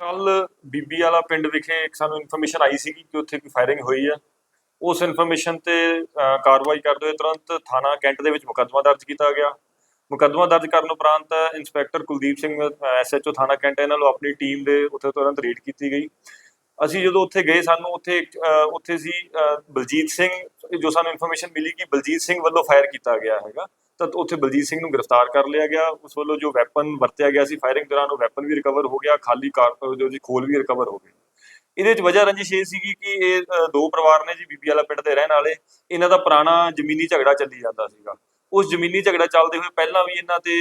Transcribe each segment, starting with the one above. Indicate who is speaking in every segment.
Speaker 1: ਕੱਲ ਬੀਬੀ ਵਾਲਾ ਪਿੰਡ ਵਿਖੇ ਇੱਕ ਸਾਨੂੰ ਇਨਫੋਰਮੇਸ਼ਨ ਆਈ ਸੀਗੀ ਕਿ ਉੱਥੇ ਕੋਈ ਫਾਇਰਿੰਗ ਹੋਈ ਆ। ਉਸ ਇਨਫੋਰਮੇਸ਼ਨ ਤੇ ਕਾਰਵਾਈ ਕਰਦੇ ਹੋਏ ਤੁਰੰਤ ਥਾਣਾ ਕੈਂਟ ਦੇ ਵਿੱਚ ਮੁਕੱਦਮਾ ਦਰਜ ਕੀਤਾ ਗਿਆ। ਮੁਕੱਦਮਾ ਦਰਜ ਕਰਨ ਉਪਰੰਤ ਇੰਸਪੈਕਟਰ ਕੁਲਦੀਪ ਸਿੰਘ ਐਸਐਚਓ ਥਾਣਾ ਕੈਂਟ ਇਹਨਾਂ ਨੂੰ ਆਪਣੀ ਟੀਮ ਦੇ ਉੱਥੇ ਤੁਰੰਤ ਰੇਡ ਕੀਤੀ ਗਈ। ਅਸੀਂ ਜਦੋਂ ਉੱਥੇ ਗਏ ਸਾਨੂੰ ਉੱਥੇ ਇੱਕ, ਉੱਥੇ ਸੀ ਬਲਜੀਤ ਸਿੰਘ ਜੋ ਸਾਨੂੰ ਇਨਫੋਰਮੇਸ਼ਨ ਮਿਲੀ ਕਿ ਬਲਜੀਤ ਸਿੰਘ ਵੱਲੋਂ ਫਾਇਰ ਕੀਤਾ ਗਿਆ ਹੈਗਾ, ਤਾਂ ਉੱਥੇ ਬਲਜੀਤ ਸਿੰਘ ਨੂੰ ਗ੍ਰਿਫਤਾਰ ਕਰ ਲਿਆ ਗਿਆ। ਉਸ ਵੱਲੋਂ ਜੋ ਵੈਪਨ ਵਰਤਿਆ ਗਿਆ ਸੀ ਫਾਇਰਿੰਗ ਦੌਰਾਨ, ਉਹ ਵੈਪਨ ਵੀ ਰਿਕਵਰ ਹੋ ਗਿਆ, ਖਾਲੀ ਕਾਰ ਜੋ ਜੀ ਖੋਲ ਵੀ ਰਿਕਵਰ ਹੋ ਗਈ ਇਹਦੇ ਵਿੱਚ ਵਜ੍ਹਾ ਰੰਜਿਸ਼ ਇਹ ਸੀਗੀ ਕਿ ਇਹ ਦੋ ਪਰਿਵਾਰ ਨੇ ਜੀ ਬੀਬੀ ਵਾਲਾ ਪਿੰਡ ਦੇ ਰਹਿਣ ਵਾਲੇ। ਇਹਨਾਂ ਦਾ ਪੁਰਾਣਾ ਜ਼ਮੀਨੀ ਝਗੜਾ ਚੱਲੀ ਜਾਂਦਾ ਸੀਗਾ। ਉਸ ਜ਼ਮੀਨੀ ਝਗੜਾ ਚੱਲਦੇ ਹੋਏ ਪਹਿਲਾਂ ਵੀ ਇਹਨਾਂ ਤੇ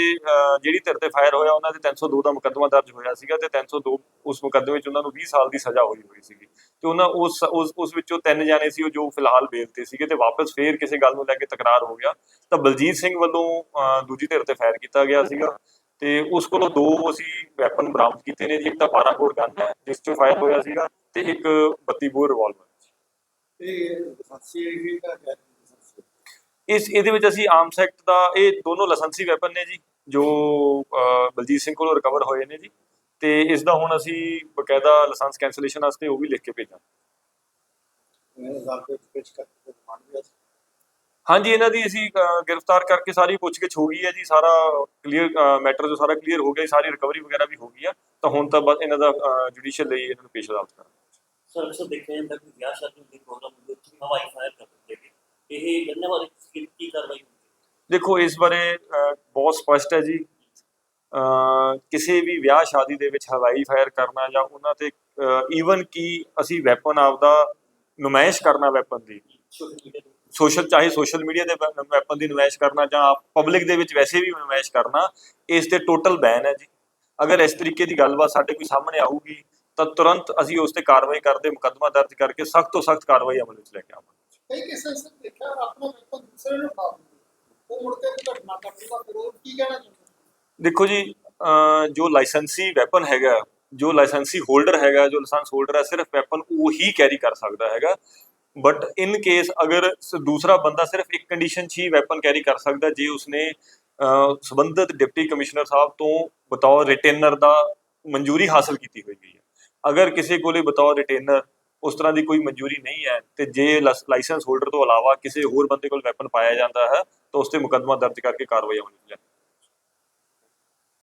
Speaker 1: ਜਿਹੜੀ ਧਿਰ ਤੇ ਫਾਇਰ ਹੋਇਆ, ਉਹਨਾਂ ਤੇ 302 ਦਾ ਮੁਕੱਦਮਾ ਦਰਜ ਹੋਇਆ ਸੀਗਾ ਤੇ 302 ਉਸ ਮੁਕੱਦਮੇ ਵਿੱਚ ਉਹਨਾਂ ਨੂੰ 20 ਸਾਲ ਦੀ ਸਜ਼ਾ ਹੋਈ ਹੋਈ ਸੀਗੀ। ਤੇ ਉਹਨਾਂ ਉਸ ਉਸ ਉਸ ਵਿੱਚੋਂ ਤਿੰਨ ਜਾਣੇ ਸੀ ਉਹ ਜੋ ਫਿਲਹਾਲ ਬੇਲ ਤੇ ਸੀਗੇ ਤੇ ਵਾਪਸ ਫੇਰ ਕਿਸੇ ਗੱਲ ਨੂੰ ਲੈ ਕੇ ਤਕਰਾਰ ਹੋ ਗਿਆ। ਤਾਂ ਬਲਜੀਤ ਸਿੰਘ ਵੱਲੋਂ ਦੂਜੀ ਧਿਰ ਤੇ ਫਾਇਰ ਕੀਤਾ ਗਿਆ ਸੀਗਾ ਤੇ ਉਸ ਕੋਲੋਂ ਦੋ ਅਸੀਂ ਵੈਪਨ ਬਰਾਮਦ ਕੀਤੇ ਨੇ ਜੀ। ਇੱਕ ਤਾਂ 12 ਬੋਰ ਗਨ ਹੈ, ਜਿਸ ਤੋਂ ਫਾਇਰ ਹੋਇਆ ਸੀਗਾ ਤੇ ਇੱਕ 32 ਬੋਰ ਰਿਵਾਲਵਰ
Speaker 2: ਇਹ ਸਾਸੀ ਵੀ ਦਾ
Speaker 1: ਇਸ ਇਹਦੇ ਵਿੱਚ ਅਸੀਂ ਆਰਮਸ ਐਕਟ ਦਾ ਇਹ ਦੋਨੋਂ ਲਾਇਸੈਂਸੀ ਵੈਪਨ ਨੇ ਜੀ ਜੋ ਬਲਜੀਤ ਸਿੰਘ ਕੋਲੋਂ ਰਿਕਵਰ ਹੋਏ ਨੇ ਜੀ। ਤੇ ਇਸ ਦਾ ਹੁਣ ਅਸੀਂ ਬਕਾਇਦਾ ਲਾਇਸੈਂਸ ਕੈਂਸਲੇਸ਼ਨ ਵਾਸਤੇ ਉਹ ਵੀ ਲਿਖ ਕੇ ਭੇਜਾਂ
Speaker 2: ਮੇਰੇ ਜ਼ਾਲ ਤੇ ਪੇਸ਼ ਕਰਕੇ ਮੰਨ ਲਿਆ
Speaker 1: ਹਾਂਜੀ ਇਹਨਾਂ ਦੀ ਅਸੀਂ ਗ੍ਰਿਫਤਾਰ ਕਰਕੇ ਸਾਰੀ ਪੁੱਛਗਿੱਛ ਹੋ ਗਈ ਹੈ ਜੀ ਸਾਰਾ ਕਲੀਅਰ ਮੈਟਰ ਜੋ ਸਾਰਾ ਕਲੀਅਰ ਹੋ ਗਿਆ ਸਾਰੀ ਰਿਕਵਰੀ ਵਗੈਰਾ ਵੀ ਹੋ ਗਈ ਆ ਤਾਂ ਹੁਣ ਤਾਂ ਬਸ ਇਹਨਾਂ ਦਾ ਜੁਡੀਸ਼ੀਅਲ ਲਈ ਇਹਨਾਂ ਨੂੰ ਪੇਸ਼ ਅਦਾਲਤ ਕਰਾਂਗੇ।
Speaker 3: ਸਰ ਅਕਸਰ ਦੇਖਿਆ ਜਾਂਦਾ ਕਿ ਵਿਆਹ ਸ਼ਾਦੀ ਦੇ ਪ੍ਰੋਗਰਾਮ ਦੇ ਉੱਤੇ ਹਵਾਈ ਫਾਇਰ ਕਰ ਦਿੰਦੇ ਨੇ। ਇਹ ਇਹਨਾਂ ਬਾਰੇ ਕੀ ਕੀ ਕਾਰਵਾਈ
Speaker 1: ਦੇਖੋ ਇਸ ਬਾਰੇ ਬਹੁਤ ਸਪਸ਼ਟ ਹੈ ਜੀ। ਕਿਸੇ ਵੀ ਵਿਆਹ ਸ਼ਾਦੀ ਦੇ ਵਿੱਚ ਹਵਾਈ ਫਾਇਰ ਕਰਨਾ ਜਾਂ ਉਹਨਾਂ ਤੇ ਈਵਨ ਕੀ ਅਸੀਂ ਵੈਪਨ ਆਪਦਾ ਨੁਮਾਇਸ਼ ਕਰਨਾ ਵੈਪਨ ਦੀ।
Speaker 3: ਸੋਸ਼ਲ
Speaker 1: ਚਾਹੇ ਸੋਸ਼ਲ ਮੀਡੀਆ ਦੇ ਵੈਪਨ ਦੀ ਨੁਮਾਇਸ਼ ਕਰਨਾ ਜਾਂ ਪਬਲਿਕ ਦੇ ਵਿੱਚ ਵੈਸੇ ਵੀ ਨੁਮਾਇਸ਼ ਕਰਨਾ ਇਸ ਤੇ ਟੋਟਲ ਬੈਨ ਹੈ ਜੀ। ਅਗਰ ਇਸ ਤਰੀਕੇ ਦੀ ਗੱਲਬਾਤ ਸਾਡੇ ਕੋਈ ਸਾਹਮਣੇ ਆਊਗੀ ਤਾਂ ਤੁਰੰਤ ਅਸੀਂ ਉਸ ਤੇ ਕਾਰਵਾਈ ਕਰਦੇ ਮੁਕੱਦਮਾ ਦਰਜ ਕਰਕੇ ਸਖਤ ਤੋਂ ਸਖਤ ਕਾਰਵਾਈ ਅਮਲ ਵਿੱਚ ਲੈ ਕੇ ਆਵਾਂਗੇ।
Speaker 2: ਕਈ ਕਿਸੇ ਨੇ ਦੇਖਿਆ ਆਪਣਾ ਵੈਪਨ ਦੂਸਰੇ ਨੂੰ ਫੜਾ ਦਿੰਦੇ। ਉਹ ਮੁੜ ਕੇ ਘਟਨਾ ਕਰਦਾ ਫਿਰ ਉਹ ਕੀ ਕਹਿਣਾ ਚਾਹੁੰਦੇ?
Speaker 1: ਦੇਖੋ ਜੀ ਜੋ ਲਾਇਸੈਂਸੀ ਵੈਪਨ ਹੈਗਾ ਜੋ ਲਾਇਸੈਂਸੀ ਹੋਲਡਰ ਹੈਗਾ ਜੋ ਲਾਇਸੈਂਸ ਹੋਲਡਰ ਹੈ ਸਿਰਫ ਵੈਪਨ ਉਹ ਹੀ ਕੈਰੀ ਕਰ ਸਕਦਾ ਹੈਗਾ। ਬਟ ਇਨ ਕੇਸ ਅਗਰ ਦੂਸਰਾ ਬੰਦਾ ਸਿਰਫ ਇੱਕ ਕੰਡੀਸ਼ਨ 'ਚ ਹੀ ਵੈਪਨ ਕੈਰੀ ਕਰ ਸਕਦਾ ਜੇ ਉਸਨੇ ਅਹ, ਸੰਬੰਧਿਤ ਡਿਪਟੀ ਕਮਿਸ਼ਨਰ ਸਾਹਿਬ ਤੋਂ ਬਤੌਰ ਰਿਟੇਨਰ ਦਾ ਮਨਜ਼ੂਰੀ ਹਾਸਲ ਕੀਤੀ ਹੋਈ ਗਈ ਹੈ। ਅਗਰ ਕਿਸੇ ਕੋਲੇ ਬਤੌਰ ਰਿਟੇਨਰ ਉਸ ਤਰ੍ਹਾਂ ਦੀ ਕੋਈ ਮਨਜ਼ੂਰੀ ਨਹੀਂ ਹੈ ਤੇ ਜੇ ਲਾਇਸੈਂਸ ਹੋਲਡਰ ਤੋਂ ਇਲਾਵਾ ਕਿਸੇ ਹੋਰ ਬੰਦੇ ਕੋਲ ਵੈਪਨ ਪਾਇਆ ਜਾਂਦਾ ਹੈ, ਤਾਂ ਉਸ ਤੇ ਮੁਕੱਦਮਾ ਦਰਜ ਕਰਕੇ ਕਾਰਵਾਈ ਹੋਣੀ ਚਾਹੀਦੀ ਹੈ।